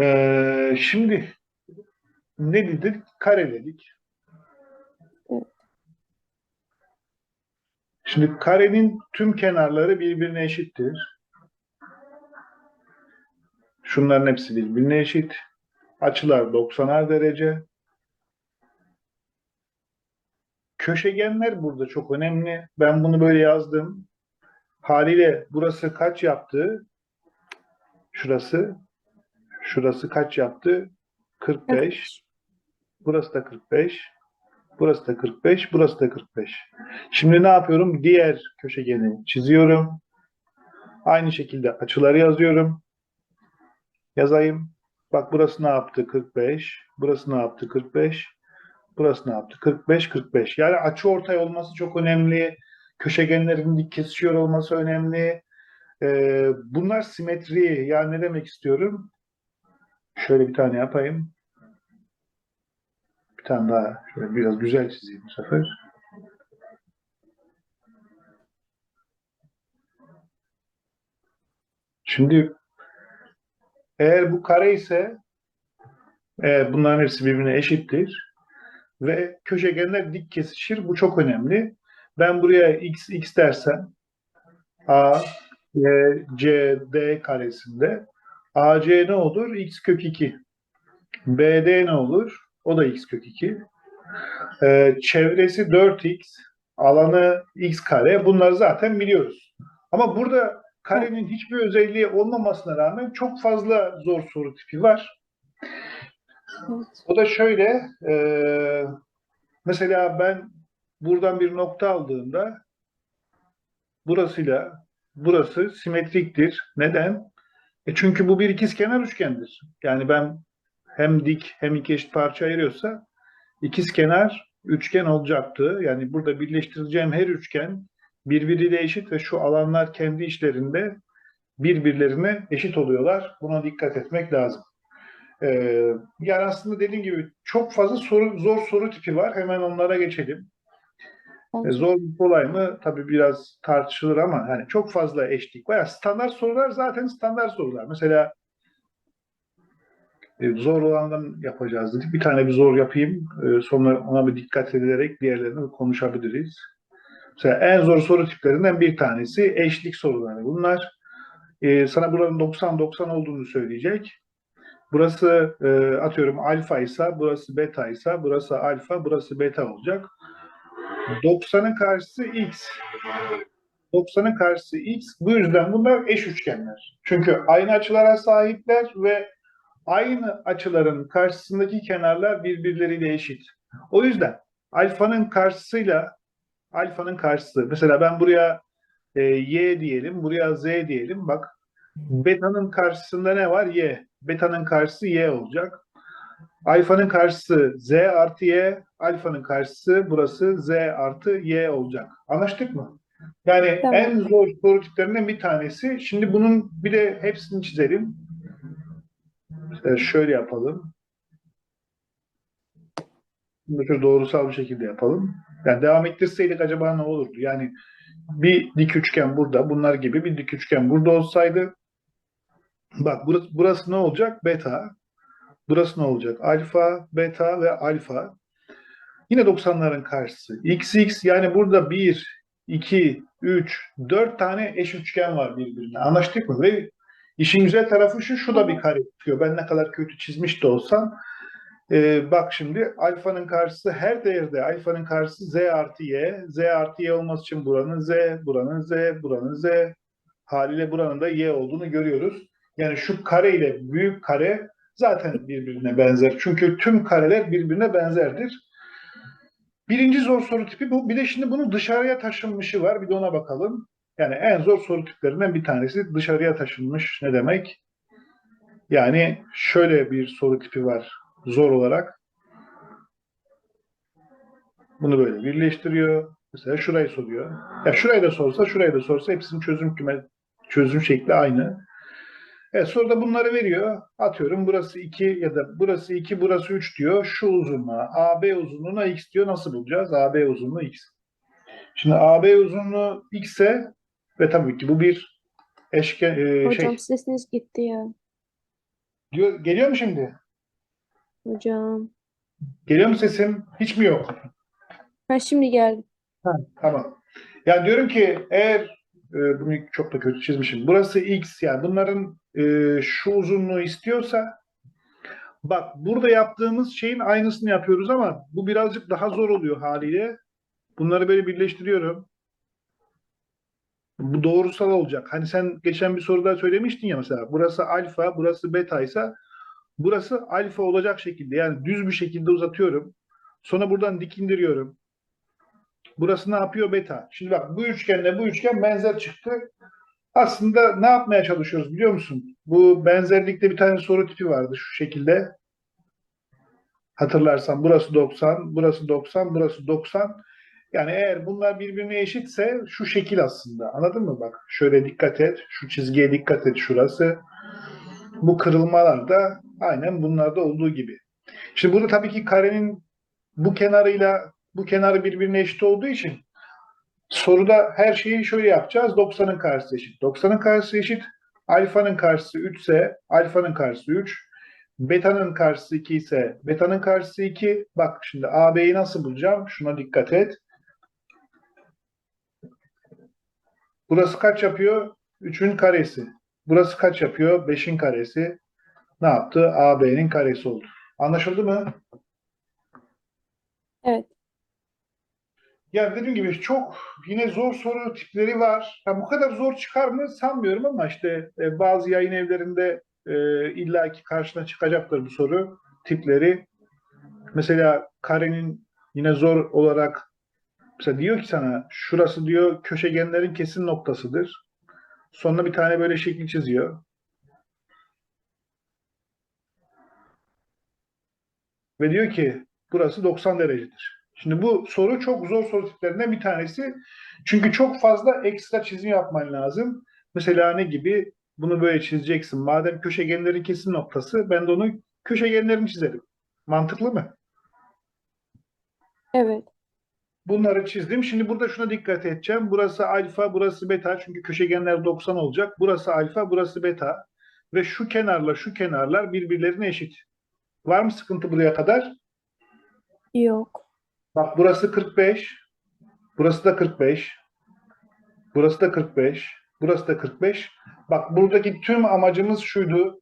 Ee, şimdi ne dedik? Kare dedik. Şimdi karenin tüm kenarları birbirine eşittir. Şunların hepsi birbirine eşit. Açılar 90'ar derece. Köşegenler burada çok önemli. Ben bunu böyle yazdım. Haliyle burası kaç yaptı? Şurası. Şurası kaç yaptı? 45. Burası da 45. Burası da 45. Burası da 45. Şimdi ne yapıyorum? Diğer köşegeni çiziyorum. Aynı şekilde açıları yazıyorum. Yazayım. Bak burası ne yaptı? 45. Burası ne yaptı? 45. Burası ne yaptı? 45, 45. Yani açı ortay olması çok önemli. Köşegenlerin dik kesişiyor olması önemli. Ee, bunlar simetri. Yani ne demek istiyorum? Şöyle bir tane yapayım. Bir tane daha şöyle biraz güzel çizeyim bu sefer. Şimdi eğer bu kare ise eğer bunların hepsi birbirine eşittir ve köşegenler dik kesişir. Bu çok önemli. Ben buraya x x dersem a e, c d karesinde AC ne olur? X kök 2. BD ne olur? O da X kök 2. Ee, çevresi 4X. Alanı X kare. Bunları zaten biliyoruz. Ama burada karenin hiçbir özelliği olmamasına rağmen çok fazla zor soru tipi var. O da şöyle. e, mesela ben buradan bir nokta aldığımda burasıyla burası simetriktir. Neden? E çünkü bu bir ikizkenar üçgendir. Yani ben hem dik hem iki eşit parça ayırıyorsa ikizkenar üçgen olacaktı. Yani burada birleştireceğim her üçgen birbiriyle eşit ve şu alanlar kendi içlerinde birbirlerine eşit oluyorlar. Buna dikkat etmek lazım. Ee, yani aslında dediğim gibi çok fazla soru, zor soru tipi var. Hemen onlara geçelim. E, zor mu kolay mı? Tabii biraz tartışılır ama hani çok fazla eşlik var. Yani standart sorular zaten standart sorular. Mesela e, zor olandan yapacağız dedik. Bir tane bir zor yapayım. E, sonra ona bir dikkat edilerek diğerlerini konuşabiliriz. Mesela en zor soru tiplerinden bir tanesi eşlik soruları. Bunlar sana buranın 90-90 olduğunu söyleyecek. Burası atıyorum alfa ise, burası beta ise, burası alfa, burası beta olacak. 90'ın karşısı x. 90'ın karşısı x. Bu yüzden bunlar eş üçgenler. Çünkü aynı açılara sahipler ve aynı açıların karşısındaki kenarlar birbirleriyle eşit. O yüzden alfanın karşısıyla alfanın karşısı. Mesela ben buraya e, y diyelim, buraya z diyelim. Bak beta'nın karşısında ne var? y. Beta'nın karşısı y olacak. Alfanın karşısı z artı y, alfanın karşısı burası z artı y olacak. Anlaştık mı? Yani Tamam. en zor soru tiplerinden bir tanesi. Şimdi bunun bir de hepsini çizelim. Mesela şöyle yapalım. Bunu şöyle doğrusal bir şekilde yapalım. Yani devam ettirseydik acaba ne olurdu? Yani bir dik üçgen burada, bunlar gibi bir dik üçgen burada olsaydı bak burası, burası ne olacak? Beta. Burası ne olacak? Alfa, beta ve alfa. Yine 90'ların karşısı. XX yani burada 1, 2, 3, 4 tane eş üçgen var birbirine. Anlaştık mı? Ve işin güzel tarafı şu, şu da bir kare çıkıyor. Ben ne kadar kötü çizmiş de olsam. Ee, bak şimdi alfanın karşısı her değerde alfanın karşısı z artı y. z artı y olması için buranın z, buranın z, buranın z. Haliyle buranın da y olduğunu görüyoruz. Yani şu kare ile büyük kare zaten birbirine benzer. Çünkü tüm kareler birbirine benzerdir. Birinci zor soru tipi bu. Bir de şimdi bunun dışarıya taşınmışı var. Bir de ona bakalım. Yani en zor soru tiplerinden bir tanesi dışarıya taşınmış. Ne demek? Yani şöyle bir soru tipi var zor olarak. Bunu böyle birleştiriyor. Mesela şurayı soruyor. Ya şurayı da sorsa, şurayı da sorsa hepsinin çözüm küme, çözüm şekli aynı. Evet, soruda bunları veriyor. Atıyorum burası 2 ya da burası 2, burası 3 diyor. Şu uzunluğa, AB uzunluğuna x diyor. Nasıl bulacağız? AB uzunluğu x. Şimdi AB uzunluğu x ise ve tabii ki bu bir eşken e, Hocam şey sesiniz gitti ya. Diyor, geliyor mu şimdi? Hocam. Geliyor mu sesim? Hiç mi yok? Ha şimdi geldi. Tamam. Yani diyorum ki eğer e, bunu çok da kötü çizmişim. Burası x yani bunların e, şu uzunluğu istiyorsa bak burada yaptığımız şeyin aynısını yapıyoruz ama bu birazcık daha zor oluyor haliyle. Bunları böyle birleştiriyorum. Bu doğrusal olacak. Hani sen geçen bir soruda söylemiştin ya mesela burası alfa, burası beta ise burası alfa olacak şekilde yani düz bir şekilde uzatıyorum. Sonra buradan dik indiriyorum. Burası ne yapıyor? Beta. Şimdi bak bu üçgenle bu üçgen benzer çıktı. Aslında ne yapmaya çalışıyoruz biliyor musun? Bu benzerlikte bir tane soru tipi vardı şu şekilde. Hatırlarsan burası 90, burası 90, burası 90. Yani eğer bunlar birbirine eşitse şu şekil aslında. Anladın mı? Bak şöyle dikkat et. Şu çizgiye dikkat et şurası. Bu kırılmalar da aynen bunlarda olduğu gibi. Şimdi burada tabii ki karenin bu kenarıyla bu kenarı birbirine eşit olduğu için soruda her şeyi şöyle yapacağız. 90'ın karşısı eşit. 90'ın karşısı eşit. Alfanın karşısı 3 ise alfanın karşısı 3. Beta'nın karşısı 2 ise beta'nın karşısı 2. Bak şimdi AB'yi nasıl bulacağım? Şuna dikkat et. Burası kaç yapıyor? 3'ün karesi. Burası kaç yapıyor? 5'in karesi. Ne yaptı? AB'nin karesi oldu. Anlaşıldı mı? Evet. Ya dediğim gibi çok yine zor soru tipleri var. Ha, bu kadar zor çıkar mı sanmıyorum ama işte e, bazı yayın evlerinde e, illaki karşına çıkacaktır bu soru tipleri. Mesela karenin yine zor olarak mesela diyor ki sana şurası diyor köşegenlerin kesim noktasıdır. Sonra bir tane böyle şekil çiziyor. Ve diyor ki burası 90 derecedir. Şimdi bu soru çok zor soru tiplerinden bir tanesi. Çünkü çok fazla ekstra çizim yapman lazım. Mesela ne gibi? Bunu böyle çizeceksin. Madem köşegenlerin kesim noktası ben de onu köşegenlerini çizerim. Mantıklı mı? Evet. Bunları çizdim. Şimdi burada şuna dikkat edeceğim. Burası alfa, burası beta. Çünkü köşegenler 90 olacak. Burası alfa, burası beta. Ve şu kenarla şu kenarlar birbirlerine eşit. Var mı sıkıntı buraya kadar? Yok. Bak burası 45. Burası da 45. Burası da 45. Burası da 45. Bak buradaki tüm amacımız şuydu.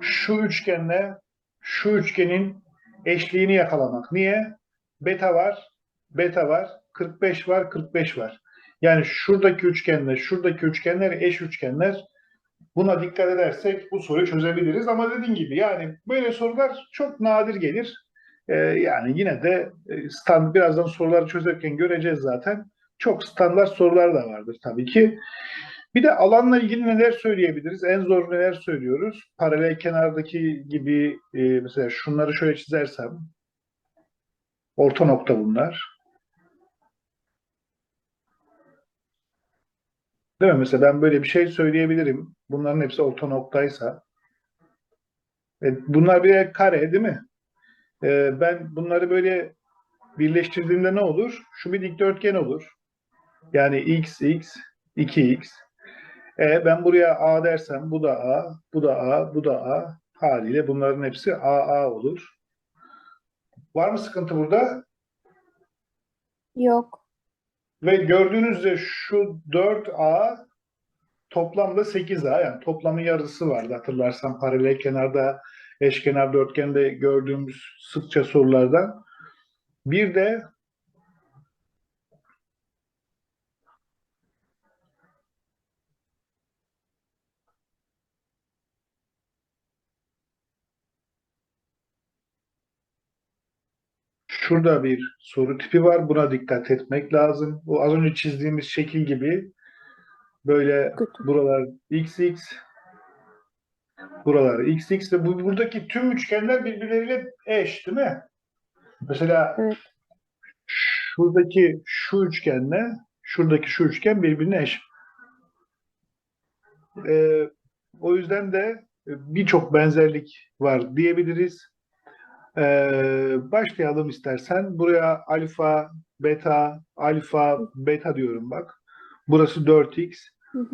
Şu üçgenle şu üçgenin eşliğini yakalamak. Niye? Beta var, beta var, 45 var, 45 var. Yani şuradaki üçgenle şuradaki üçgenler eş üçgenler. Buna dikkat edersek bu soruyu çözebiliriz. Ama dediğim gibi yani böyle sorular çok nadir gelir. Ee, yani yine de e, stand birazdan soruları çözerken göreceğiz zaten. Çok standart sorular da vardır tabii ki. Bir de alanla ilgili neler söyleyebiliriz? En zor neler söylüyoruz? Paralel kenardaki gibi e, mesela şunları şöyle çizersem orta nokta bunlar. Değil mi? Mesela ben böyle bir şey söyleyebilirim. Bunların hepsi orta noktaysa. E, bunlar bir kare değil mi? E, ben bunları böyle birleştirdiğimde ne olur? Şu bir dikdörtgen olur. Yani x, x, 2x. E, ben buraya a dersem bu da a, bu da a, bu da a. Haliyle bunların hepsi a, a olur. Var mı sıkıntı burada? Yok. Ve gördüğünüz üzere şu 4A toplamda 8A yani toplamın yarısı vardı hatırlarsan paralel kenarda eşkenar dörtgende gördüğümüz sıkça sorulardan. Bir de Şurada bir soru tipi var. Buna dikkat etmek lazım. Bu az önce çizdiğimiz şekil gibi böyle buralar xx buralar xx ve bu, buradaki tüm üçgenler birbirleriyle eş değil mi? Mesela Evet. şuradaki şu üçgenle şuradaki şu üçgen birbirine eş. Ee, o yüzden de birçok benzerlik var diyebiliriz. Ee, başlayalım istersen. Buraya alfa, beta, alfa, beta diyorum bak. Burası 4x.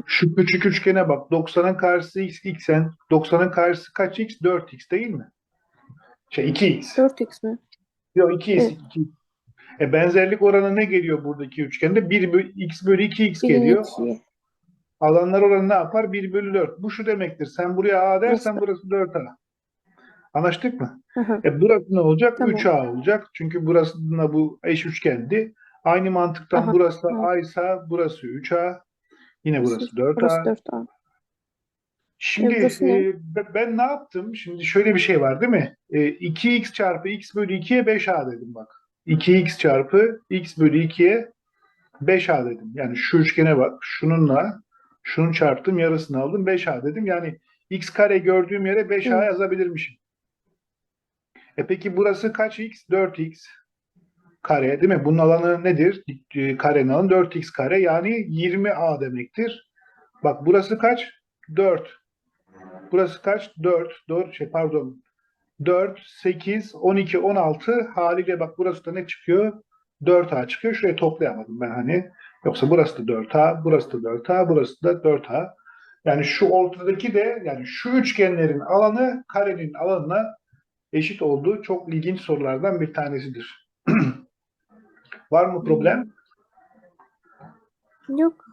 Şu küçük üçgene bak. 90'ın karşısı x, x'en. 90'ın karşısı kaç x? 4x değil mi? Şey 2x. 4x mi? Yok 2x. Evet. 2. E benzerlik oranı ne geliyor buradaki üçgende? 1 bölü, x bölü 2x geliyor. 1'in 2'ye. Alanlar oranı ne yapar? 1 bölü 4. Bu şu demektir. Sen buraya a dersen Nasıl? burası 4a. Anlaştık mı? Hı hı. E burası ne olacak? Tamam. 3a olacak. Çünkü burasında bu eş üçgendi. Aynı mantıktan Aha, burası a ise burası 3a. Yine burası Burası 4a. Burası 4A. Şimdi E, ben ne yaptım? Şimdi şöyle bir şey var değil mi? E, 2x çarpı x bölü 2'ye 5a dedim bak. 2x çarpı x bölü 2'ye 5a dedim. Yani şu üçgene bak. Şununla şunu çarptım yarısını aldım 5a dedim. Yani x kare gördüğüm yere 5a Hı. yazabilirmişim. E peki burası kaç x? 4x kare değil mi? Bunun alanı nedir? E, Karenin alanı 4x kare yani 20a demektir. Bak burası kaç? 4. Burası kaç? 4. 4 şey pardon. 4, 8, 12, 16 haliyle bak burası da ne çıkıyor? 4A çıkıyor. Şurayı toplayamadım ben hani. Yoksa burası da 4A, burası da 4A, burası da 4A. Yani şu ortadaki de yani şu üçgenlerin alanı karenin alanına eşit olduğu çok ilginç sorulardan bir tanesidir. Var mı problem? Yok.